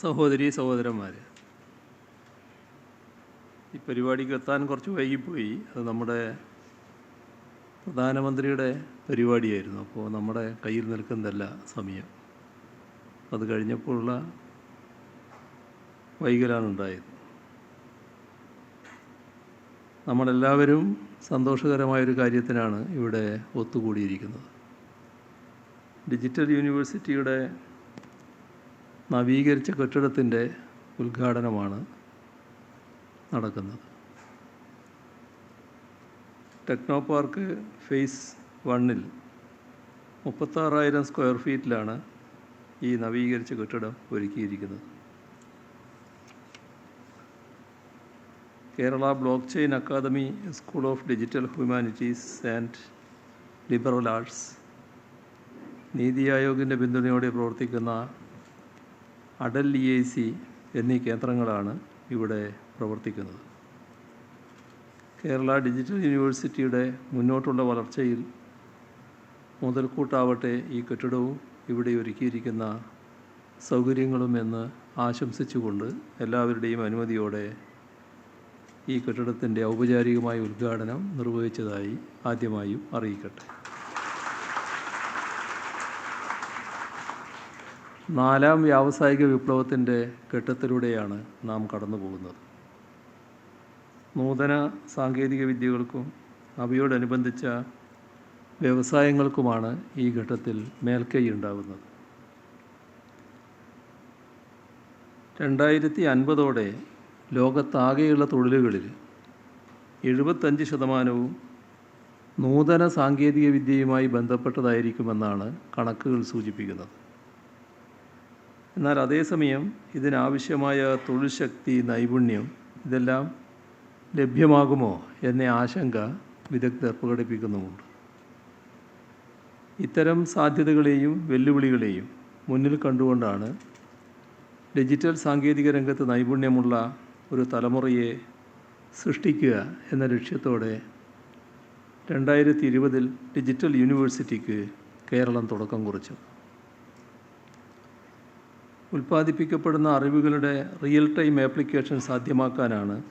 സഹോദരി സഹോദരന്മാർ ഈ പരിപാടിക്ക് എത്താൻ കുറച്ച് വൈകിപ്പോയി. അത് നമ്മുടെ പ്രധാനമന്ത്രിയുടെ പരിപാടിയായിരുന്നു. അപ്പോൾ നമ്മുടെ കയ്യിൽ നിൽക്കുന്നതല്ല സമയം. അത് കഴിഞ്ഞപ്പോഴുള്ള വൈകലാണ് ഉണ്ടായത്. നമ്മളെല്ലാവരും സന്തോഷകരമായൊരു കാര്യത്തിനാണ് ഇവിടെ ഒത്തുകൂടിയിരിക്കുന്നത്. ഡിജിറ്റൽ യൂണിവേഴ്സിറ്റിയുടെ നവീകരിച്ച കെട്ടിടത്തിന്റെ ഉദ്ഘാടനമാണ് നടക്കുന്നത്. ടെക്നോ പാർക്ക് ഫേസ് വണ്ണിൽ മുപ്പത്താറായിരം സ്ക്വയർ ഫീറ്റിലാണ് ഈ നവീകരിച്ച കെട്ടിടം ഒരുക്കിയിരിക്കുന്നത്. Kerala blockchain academy school of digital humanities and liberal arts NITI ആയോഗിന്റെ പിന്തുണയോടെ പ്രവർത്തിക്കുന്ന അടൽ ഇ ഐ സി എന്നീ കേന്ദ്രങ്ങളാണ് ഇവിടെ പ്രവർത്തിക്കുന്നത്. കേരള ഡിജിറ്റൽ യൂണിവേഴ്സിറ്റിയുടെ മുന്നോട്ടുള്ള വളർച്ചയിൽ മുതൽക്കൂട്ടാവട്ടെ ഈ കെട്ടിടവും ഇവിടെ ഒരുക്കിയിരിക്കുന്ന സൗകര്യങ്ങളും എന്ന് ആശംസിച്ചുകൊണ്ട് എല്ലാവരുടെയും അനുമതിയോടെ ഈ കെട്ടിടത്തിന്റെ ഔപചാരികമായ ഉദ്ഘാടനം നിർവഹിച്ചതായി ആദ്യമായും അറിയിക്കട്ടെ. നാലാം വ്യാവസായിക വിപ്ലവത്തിന്റെ ഘട്ടത്തിലൂടെയാണ് നാം കടന്നു പോകുന്നത് നൂതന സാങ്കേതിക വിദ്യകൾക്കും അവയോടനുബന്ധിച്ച വ്യവസായങ്ങൾക്കുമാണ് ഈ ഘട്ടത്തിൽ മേൽക്കൈ ഉണ്ടാകുന്നത്. രണ്ടായിരത്തി അൻപതോടെ ലോകത്താകെയുള്ള തൊഴിലുകളിൽ എഴുപത്തഞ്ച് ശതമാനവും നൂതന സാങ്കേതിക വിദ്യയുമായി ബന്ധപ്പെട്ടതായിരിക്കുമെന്നാണ് കണക്കുകൾ സൂചിപ്പിക്കുന്നത്. എന്നാൽ അതേസമയം ഇതിനാവശ്യമായ തൊഴിൽ ശക്തി നൈപുണ്യം ഇതെല്ലാം ലഭ്യമാകുമോ എന്ന ആശങ്ക വിദഗ്ധർ പ്രകടിപ്പിക്കുന്നുമുണ്ട്. ഇത്തരം സാധ്യതകളെയും വെല്ലുവിളികളെയും മുന്നിൽ കണ്ടുകൊണ്ടാണ് ഡിജിറ്റൽ സാങ്കേതിക രംഗത്ത് നൈപുണ്യമുള്ള ഒരു തലമുറയെ സൃഷ്ടിക്കുക എന്ന ലക്ഷ്യത്തോടെ രണ്ടായിരത്തി ഇരുപതിൽ ഡിജിറ്റൽ യൂണിവേഴ്സിറ്റിക്ക് കേരളം തുടക്കം കുറിച്ചു ഉൽപ്പാദിപ്പിക്കപ്പെടുന്ന അറിവുകളുടെ റിയൽ ടൈം ആപ്ലിക്കേഷൻ സാധ്യമാക്കാനാണ്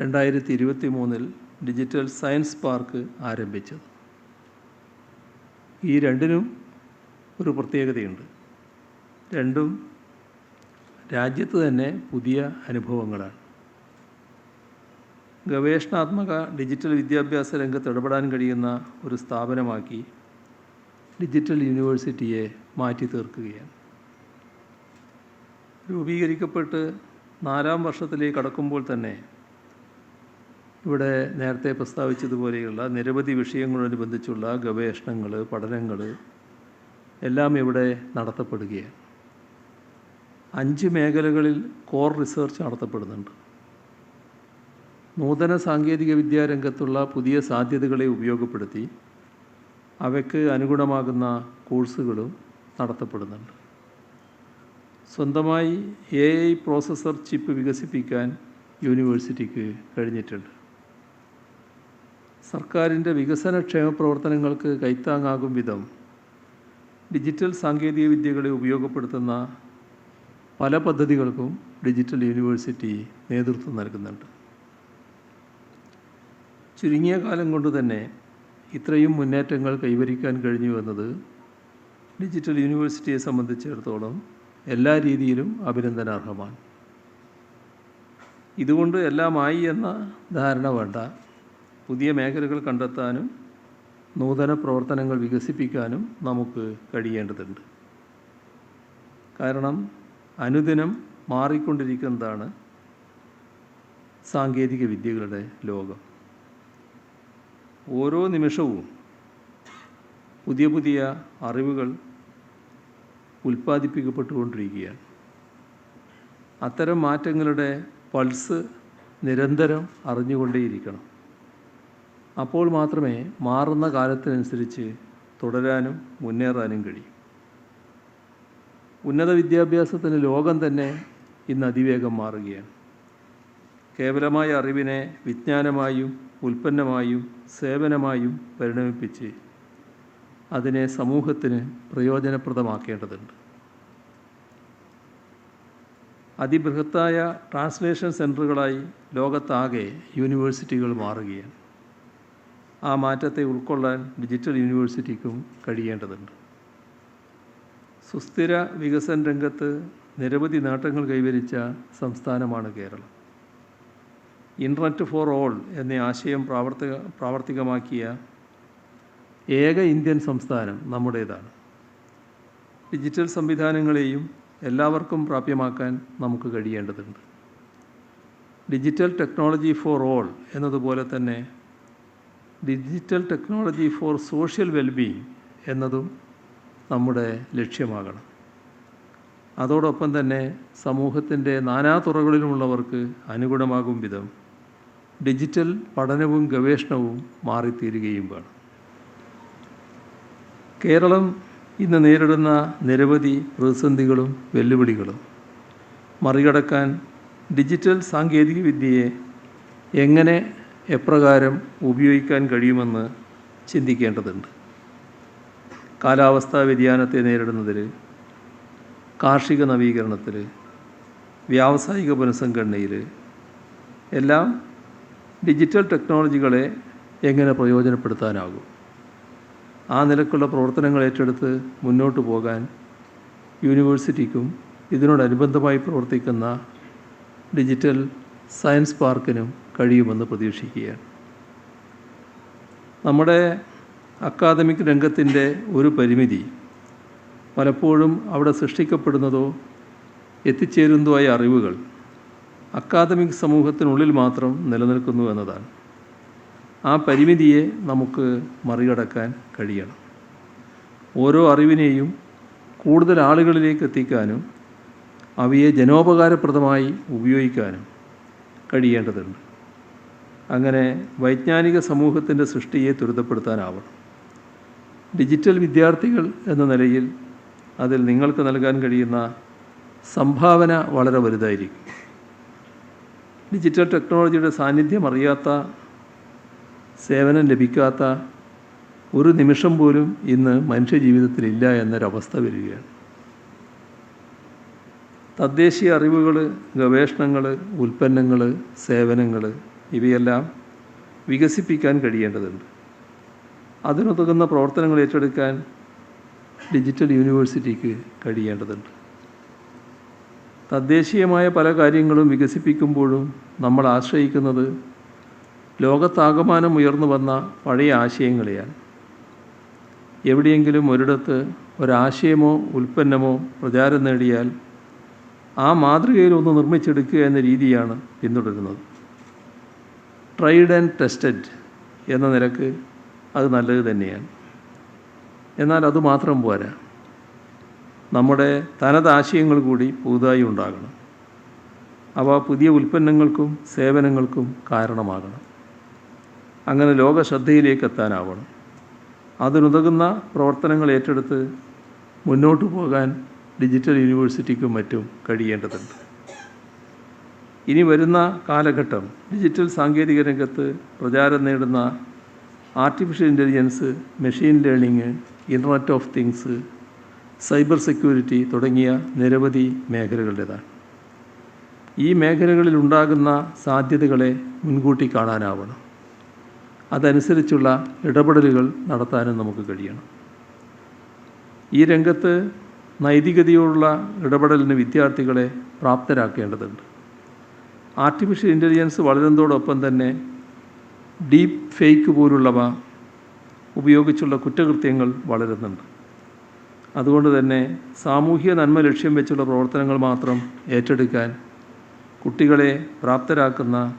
രണ്ടായിരത്തി ഇരുപത്തി മൂന്നിൽ ഡിജിറ്റൽ സയൻസ് പാർക്ക് ആരംഭിച്ചത്. ഈ രണ്ടിനും ഒരു പ്രത്യേകതയുണ്ട്. രണ്ടും രാജ്യത്ത് തന്നെ പുതിയ അനുഭവങ്ങളാണ്. ഗവേഷണാത്മക ഡിജിറ്റൽ വിദ്യാഭ്യാസ രംഗത്ത് ഇടപെടാൻ കഴിയുന്ന ഒരു സ്ഥാപനമാക്കി ഡിജിറ്റൽ യൂണിവേഴ്സിറ്റിയെ മാറ്റി തീർക്കുകയാണ് രൂപീകരിക്കപ്പെട്ട് നാലാം വർഷത്തിലേക്ക് കടക്കുമ്പോൾ തന്നെ ഇവിടെ നേരത്തെ പ്രസ്താവിച്ചതുപോലെയുള്ള നിരവധി വിഷയങ്ങളോടനുബന്ധിച്ചുള്ള ഗവേഷണങ്ങൾ പഠനങ്ങൾ എല്ലാം ഇവിടെ നടത്തപ്പെടുകയാണ്. അഞ്ച് മേഖലകളിൽ കോർ റിസർച്ച് നടത്തപ്പെടുന്നുണ്ട്. നൂതന സാങ്കേതിക വിദ്യാരംഗത്തുള്ള പുതിയ സാധ്യതകളെ ഉപയോഗപ്പെടുത്തി അവയ്ക്ക് അനുഗുണമാകുന്ന കോഴ്സുകളും നടത്തപ്പെടുന്നുണ്ട്. സ്വന്തമായി എ ഐ പ്രോസസ്സർ ചിപ്പ് വികസിപ്പിക്കാൻ യൂണിവേഴ്സിറ്റിക്ക് കഴിഞ്ഞിട്ടുണ്ട്. സർക്കാരിന്റെ വികസന ക്ഷേമ പ്രവർത്തനങ്ങൾക്ക് കൈത്താങ്ങാകും വിധം ഡിജിറ്റൽ സാങ്കേതിക വിദ്യകളെ ഉപയോഗപ്പെടുത്തുന്ന പല പദ്ധതികൾക്കും ഡിജിറ്റൽ യൂണിവേഴ്സിറ്റി നേതൃത്വം നൽകുന്നുണ്ട്. ചുരുങ്ങിയ കാലം കൊണ്ട് തന്നെ ഇത്രയും മുന്നേറ്റങ്ങൾ കൈവരിക്കാൻ കഴിഞ്ഞു എന്നത് ഡിജിറ്റൽ യൂണിവേഴ്സിറ്റിയെ സംബന്ധിച്ചിടത്തോളം എല്ലാ രീതിയിലും അഭിനന്ദനാർഹമാണ്. ഇതുകൊണ്ട് എല്ലാമായി എന്ന ധാരണ വേണ്ട. പുതിയ മേഖലകൾ കണ്ടെത്താനും നൂതന പ്രവർത്തനങ്ങൾ വികസിപ്പിക്കാനും നമുക്ക് കഴിയേണ്ടതുണ്ട്. കാരണം അനുദിനം മാറിക്കൊണ്ടിരിക്കുന്നതാണ് സാങ്കേതിക വിദ്യകളുടെ ലോകം. ഓരോ നിമിഷവും പുതിയ പുതിയ അറിവുകൾ ഉൽപ്പാദിപ്പിക്കപ്പെട്ടുകൊണ്ടിരിക്കുകയാണ്. അത്തരം മാറ്റങ്ങളുടെ പൾസ് നിരന്തരം അറിഞ്ഞുകൊണ്ടേയിരിക്കണം. അപ്പോൾ മാത്രമേ മാറുന്ന കാലത്തിനനുസരിച്ച് തുടരാനും മുന്നേറാനും കഴിയും. ഉന്നത വിദ്യാഭ്യാസത്തിന് ലോകം തന്നെ ഇന്ന് അതിവേഗം മാറുകയാണ്. കേവലമായ അറിവിനെ വിജ്ഞാനമായും ഉൽപ്പന്നമായും സേവനമായും പരിണമിപ്പിച്ച് അതിനെ സമൂഹത്തിന് പ്രയോജനപ്രദമാക്കേണ്ടതുണ്ട്. അതിബൃഹത്തായ ട്രാൻസ്ലേഷൻ സെന്ററുകളായി ലോകത്താകെ യൂണിവേഴ്സിറ്റികൾ മാറുകയാണ്. ആ മാറ്റത്തെ ഉൾക്കൊള്ളാൻ ഡിജിറ്റൽ യൂണിവേഴ്സിറ്റിക്കും കഴിയേണ്ടതുണ്ട്. സുസ്ഥിര വികസന രംഗത്ത് നിരവധി നേട്ടങ്ങൾ കൈവരിച്ച സംസ്ഥാനമാണ് കേരളം. ഇന്റർനെറ്റ് ഫോർ ഓൾ എന്ന ആശയം പ്രാവർത്തിക പ്രാവർത്തികമാക്കിയ ഏക ഇന്ത്യൻ സംസ്ഥാനം നമ്മുടേതാണ്. ഡിജിറ്റൽ സംവിധാനങ്ങളെയും എല്ലാവർക്കും പ്രാപ്യമാക്കാൻ നമുക്ക് കഴിയേണ്ടതുണ്ട്. ഡിജിറ്റൽ ടെക്നോളജി ഫോർ ഓൾ എന്നതുപോലെ തന്നെ digital technology for social wellbeing എന്നതും നമ്മുടെ ലക്ഷ്യമാകണം. അതോടൊപ്പം തന്നെ സമൂഹത്തിന്റെ നാനാതുറകളിലുമുള്ളവർക്ക് അനുകൂലമാകും വിധം ഡിജിറ്റൽ പഠനവും ഗവേഷണവും മാറിത്തീരുകയും വേണം. കേരളം ഇന്ന് നേരിടുന്ന നിരവധി പ്രതിസന്ധികളും വെല്ലുവിളികളും. മറികടക്കാൻ ഡിജിറ്റൽ സാങ്കേതികവിദ്യയെ എങ്ങനെ എപ്രകാരം ഉപയോഗിക്കാൻ കഴിയുമെന്ന് ചിന്തിക്കേണ്ടതുണ്ട്. കാലാവസ്ഥാ വ്യതിയാനത്തെ നേരിടുന്നതിൽ കാർഷിക നവീകരണത്തിൽ വ്യാവസായിക പുനഃസംഘടനയിൽ എല്ലാം ഡിജിറ്റൽ ടെക്നോളജികളെ എങ്ങനെ പ്രയോജനപ്പെടുത്താനാകും? ആ നിലക്കുള്ള പ്രവർത്തനങ്ങൾ ഏറ്റെടുത്ത് മുന്നോട്ട് പോകാൻ യൂണിവേഴ്സിറ്റിക്കും ഇതിനോടനുബന്ധമായി പ്രവർത്തിക്കുന്ന ഡിജിറ്റൽ സയൻസ് പാർക്കിനും കഴിയുമെന്ന് പ്രതീക്ഷിക്കുകയാണ്. നമ്മുടെ അക്കാദമിക് രംഗത്തിന്റെ ഒരു പരിമിതി പലപ്പോഴും അവിടെ സൃഷ്ടിക്കപ്പെടുന്നതോ എത്തിച്ചേരുന്നതോ ആയ അറിവുകൾ അക്കാദമിക് സമൂഹത്തിനുള്ളിൽ മാത്രം നിലനിൽക്കുന്നു എന്നതാണ്. ആ പരിമിതിയെ നമുക്ക് മറികടക്കാൻ കഴിയണം. ഓരോ അറിവിനെയും കൂടുതൽ ആളുകളിലേക്ക് എത്തിക്കാനും അവയെ ജനോപകാരപ്രദമായി ഉപയോഗിക്കാനും കഴിയേണ്ടതുണ്ട്. അങ്ങനെ വൈജ്ഞാനിക സമൂഹത്തിന്റെ സൃഷ്ടിയെ ത്വരിതപ്പെടുത്താനാവണം. ഡിജിറ്റൽ വിദ്യാർത്ഥികൾ എന്ന നിലയിൽ അതിൽ നിങ്ങൾക്ക് നൽകാൻ കഴിയുന്ന സംഭാവന വളരെ വലുതായിരിക്കും. ഡിജിറ്റൽ ടെക്നോളജിയുടെ സാന്നിധ്യം അറിയാത്ത സേവനം ലഭിക്കാത്ത ഒരു നിമിഷം പോലും ഇന്ന് മനുഷ്യജീവിതത്തിലില്ല എന്നൊരവസ്ഥ വരികയാണ്. തദ്ദേശീയ അറിവുകൾ ഗവേഷണങ്ങൾ ഉൽപ്പന്നങ്ങൾ സേവനങ്ങൾ ഇവയെല്ലാം വികസിപ്പിക്കാൻ കഴിയേണ്ടതുണ്ട്. അതിനുതകുന്ന പ്രവർത്തനങ്ങൾ ഏറ്റെടുക്കാൻ ഡിജിറ്റൽ യൂണിവേഴ്സിറ്റിക്ക് കഴിയേണ്ടതുണ്ട്. തദ്ദേശീയമായ പല കാര്യങ്ങളും വികസിപ്പിക്കുമ്പോഴും നമ്മൾ ആശ്രയിക്കുന്നത് ലോകത്താകമാനം ഉയർന്നു വന്ന പഴയ ആശയങ്ങളെയാണ്. എവിടെയെങ്കിലും ഒരിടത്ത് ഒരാശയമോ ഉൽപ്പന്നമോ പ്രചാരം നേടിയാൽ ആ മാതൃകയിൽ ഒന്ന് നിർമ്മിച്ചെടുക്കുക എന്ന രീതിയാണ് പിന്തുടരുന്നത്. ട്രൈഡ് ആൻഡ് ടെസ്റ്റഡ് എന്ന നിലയ്ക്ക് അത് നല്ലത് തന്നെയാണ്. എന്നാൽ അത് മാത്രം പോരാ. നമ്മുടെ തനത് ആശയങ്ങൾ കൂടി പുതുതായി ഉണ്ടാകണം. അവ പുതിയ ഉൽപ്പന്നങ്ങൾക്കും സേവനങ്ങൾക്കും കാരണമാകണം. അങ്ങനെ ലോക ശ്രദ്ധയിലേക്ക് എത്താനാവണം അതിനുതകുന്ന പ്രവർത്തനങ്ങൾ ഏറ്റെടുത്ത് മുന്നോട്ട് പോകാൻ ഡിജിറ്റൽ യൂണിവേഴ്സിറ്റിക്കും മറ്റും കഴിയേണ്ടതുണ്ട്. ഇനി വരുന്ന കാലഘട്ടം ഡിജിറ്റൽ സാങ്കേതിക രംഗത്ത് പ്രചാരം നേടുന്ന artificial intelligence machine learning internet of things cyber security തുടങ്ങിയ നിരവധി മേഖലകളുടേതാണ്. ഈ മേഖലകളിൽ ഉണ്ടാകുന്ന സാധ്യതകളെ മുൻകൂട്ടി കാണാനാവണം. അതനുസരിച്ചുള്ള ഇടപെടലുകൾ നടത്താനും നമുക്ക് കഴിയണം. ഈ രംഗത്ത് നൈതികതയോടുള്ള ഇടപെടലിന് വിദ്യാർത്ഥികളെ പ്രാപ്തരാക്കേണ്ടതുണ്ട്. ആർട്ടിഫിഷ്യൽ ഇന്റലിജൻസ് വളരുന്നതോടൊപ്പം തന്നെ ഡീപ്പ് ഫേക്ക് പോലുള്ളവ ഉപയോഗിച്ചുള്ള കുറ്റകൃത്യങ്ങൾ വളരുന്നുണ്ട്. അതുകൊണ്ട് തന്നെ സാമൂഹ്യ നന്മ ലക്ഷ്യം വെച്ചുള്ള പ്രവർത്തനങ്ങൾ മാത്രം ഏറ്റെടുക്കാൻ കുട്ടികളെ പ്രാപ്തരാക്കുന്ന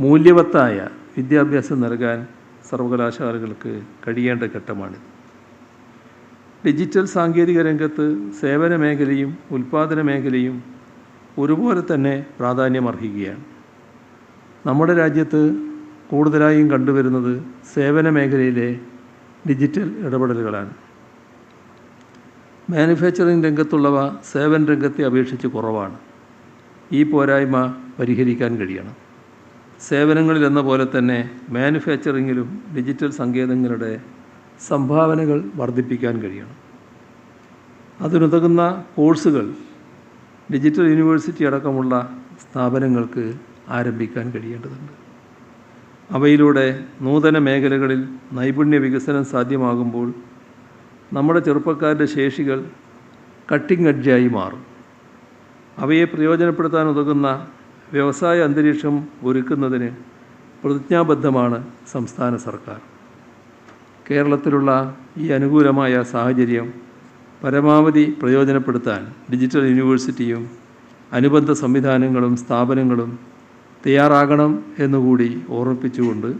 മൂല്യവത്തായ വിദ്യാഭ്യാസം നൽകാൻ സർവകലാശാലകൾക്ക് കഴിയേണ്ട ഘട്ടമാണിത് ഡിജിറ്റൽ സാങ്കേതിക രംഗത്ത് സേവന മേഖലയും ഉൽപ്പാദന മേഖലയും ഒരുപോലെ തന്നെ പ്രാധാന്യമർഹിക്കുകയാണ്. നമ്മുടെ രാജ്യത്ത് കൂടുതലായും കണ്ടുവരുന്നത് സേവന മേഖലയിലെ ഡിജിറ്റൽ ഇടപെടലുകളാണ്. മാനുഫാക്ചറിംഗ് രംഗത്തുള്ളവ സേവന രംഗത്തെ അപേക്ഷിച്ച് കുറവാണ്. ഈ പോരായ്മ പരിഹരിക്കാൻ കഴിയണം. സേവനങ്ങളിൽ എന്ന പോലെ തന്നെ മാനുഫാക്ചറിങ്ങിലും ഡിജിറ്റൽ സങ്കേതങ്ങളുടെ സംഭാവനകൾ വർദ്ധിപ്പിക്കാൻ കഴിയണം. അതിനുതകുന്ന കോഴ്സുകൾ ഡിജിറ്റൽ യൂണിവേഴ്സിറ്റി അടക്കമുള്ള സ്ഥാപനങ്ങൾക്ക് ആരംഭിക്കാൻ കഴിയേണ്ടതുണ്ട്. അവയിലൂടെ നൂതന മേഖലകളിൽ നൈപുണ്യ വികസനം സാധ്യമാകുമ്പോൾ നമ്മുടെ ചെറുപ്പക്കാരുടെ ശേഷികൾ കട്ടിംഗ് എഡ്ജായി മാറും. അവയെ പ്രയോജനപ്പെടുത്താൻ ഉതകുന്ന വ്യവസായ അന്തരീക്ഷം ഒരുക്കുന്നതിന് പ്രതിജ്ഞാബദ്ധമാണ് സംസ്ഥാന സർക്കാർ. കേരളത്തിലുള്ള ഈ അനുകൂലമായ സാഹചര്യം പരമാവധി പ്രയോജനപ്പെടുത്താൻ ഡിജിറ്റൽ യൂണിവേഴ്സിറ്റിയും അനുബന്ധ സംവിധാനങ്ങളും സ്ഥാപനങ്ങളും തയ്യാറാകണം എന്നുകൂടി ഓർമ്മിപ്പിച്ചുകൊണ്ട്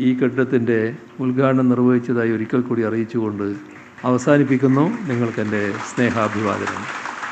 ഈ കെട്ടിടത്തിന്റെ ഉദ്ഘാടനം നിർവഹിച്ചതായി ഒരിക്കൽ കൂടി അറിയിച്ചുകൊണ്ട് അവസാനിപ്പിക്കുന്നു. നിങ്ങൾക്കെന്റെ സ്നേഹാഭിവാദനം.